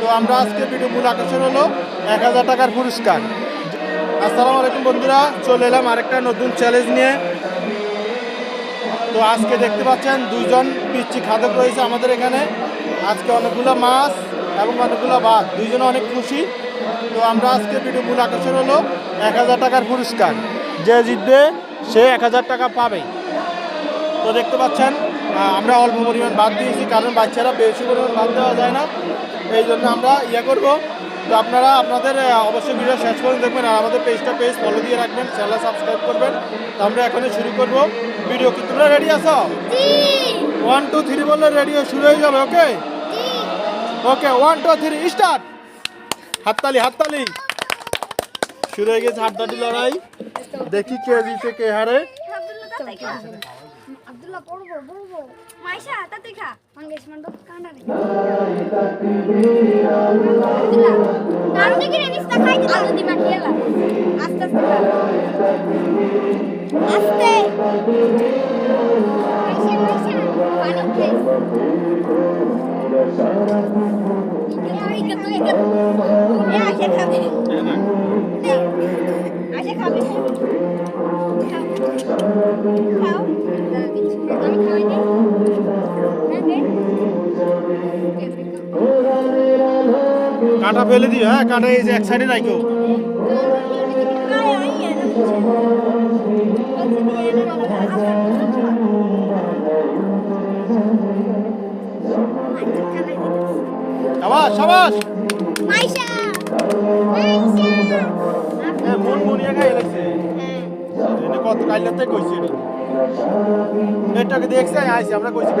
তো আমরা আজকে ভিডিও মূল আকর্ষণ হলো এক হাজার টাকার পুরস্কার। আসসালামু আলাইকুম বন্ধুরা, চলে এলাম আরেকটা নতুন চ্যালেঞ্জ নিয়ে। তো আজকে দেখতে পাচ্ছেন দুইজন পিচ্ছি খাদক রয়েছে আমাদের এখানে। আজকে অনেকগুলো মাছ এবং অনেকগুলো ভাত, দুইজনে অনেক খুশি। তো আমরা আজকে ভিডিও মূল আকর্ষণ হলো এক হাজার টাকার পুরস্কার। যে জিতবে, সে এক হাজার টাকা পাবে। তো দেখতে পাচ্ছেন আমরা অল্প পরিমাণ বাদ দিয়েছি, কারণ বাচ্চারা বেশি পরিমাণ বাদ দেওয়া যায় না। এই জন্য আমরা ইয়ে করব। তো আপনারা আপনাদের অবশ্যই ভিডিও শেষ করে দেখবেন আর আমাদের পেজটা পেজ ফলো দিয়ে রাখবেন চ্যানেল সাবস্ক্রাইব করবেন। তো আমরা এখনই শুরু করব। ভিডিও কি তোমরা রেডি আছো? ওয়ান টু থ্রি বললে রেডিও শুরু হয়ে যাবে okay okay one two three start হাততালি হাততালি! শুরু হয়ে গেছে হাততালি লড়াই। দেখি কে জিতে কে হারে। আব্দুল্লাহ পড়ব পড়ব মাইশা তাতে খা। মঙ্গেশ মন্ডপ কান্ডা নে আব্দুল্লাহ কারণ দেখি রে নিস্তা খাইতে আলু দিমা খেলা আস্তে আস্তে খা। আস্তে। মাইশা মাইশা পানি এ আসে খাবে আসে খাবে কাঁটা ফেলে দিও হ্যাঁ কাঁটা এই যে এক সাইডে রাখো। সাবাস সাবাস। মাইশা মাইশা হ্যাঁ কত কাইলাতে কইছে এটা এটাকে দেখছে আইছি আমরা কইছি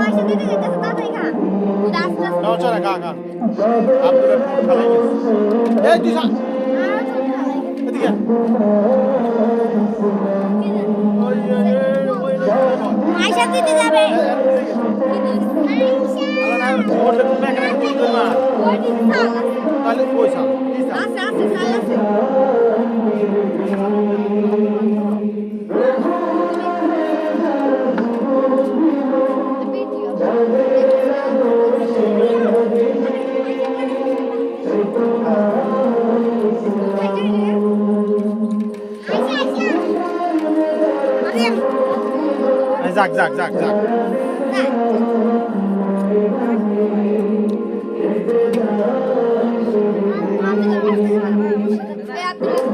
মাইশা দিতে দিতে তাড়াতাড়ি খা। নাও চলে খা খা। আপনারা খালাই এই খালাই এদিকে মাইশা দিতে যাবে। তাহলে পয়সা দিছা আস্তে আস্তে। যাক যাক যাক যাক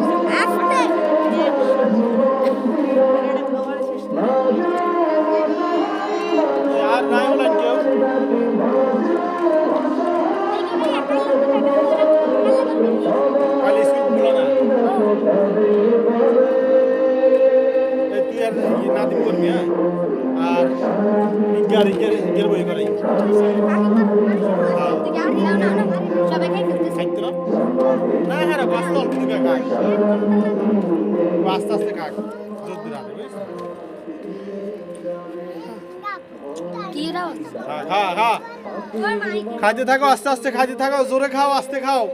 আর ইয়ে নাদিম করবি হ্যাঁ আর ইজ্ঞার ইজ্ঞার ইজ্ঞার বই করাই খাইতে না হ্যাঁ বাস্তা অল্প দিকে খাই আস্তে আস্তে খাক জোর খা খাইতে থাকো আস্তে আস্তে খাইতে থাকো। জোরে খাও আস্তে খাও।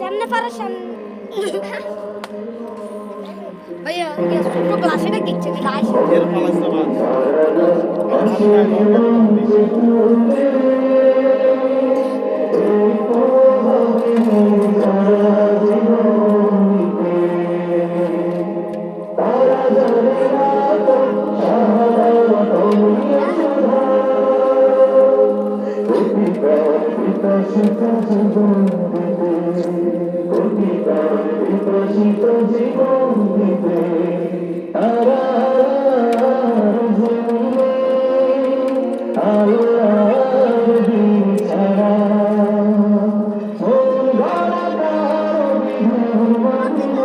সামনে পারা সামনে ভাইয়া ইয়ে ছোট গ্লাসে না কিচ্ছে গ্লাস এর পালাস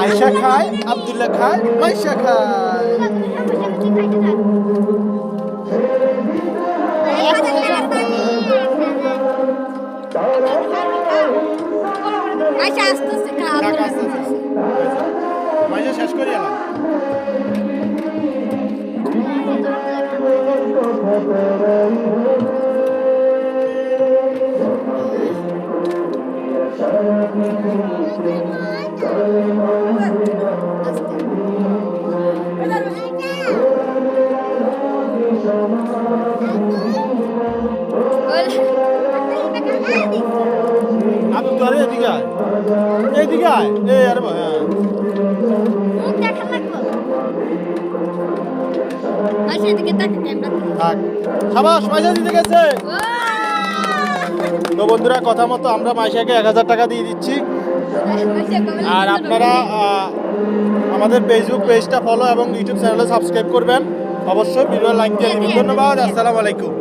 আয়সা খায় আবদুল্লাহ খায় মাইশা খায়। শেষ করি Thank you. আমি তো আরে এদিকে আয়। এদিকে আয়। এই আরে হ্যাঁ। দিতে গেছে। বন্ধুরা কথা মতো আমরা মাইশাকে এক হাজার টাকা দিয়ে দিচ্ছি। আর আপনারা আমাদের ফেসবুক পেজটা ফলো এবং ইউটিউব চ্যানেলে সাবস্ক্রাইব করবেন। অবশ্যই ভিডিও লাইক ধন্যবাদ আসসালামু আলাইকুম।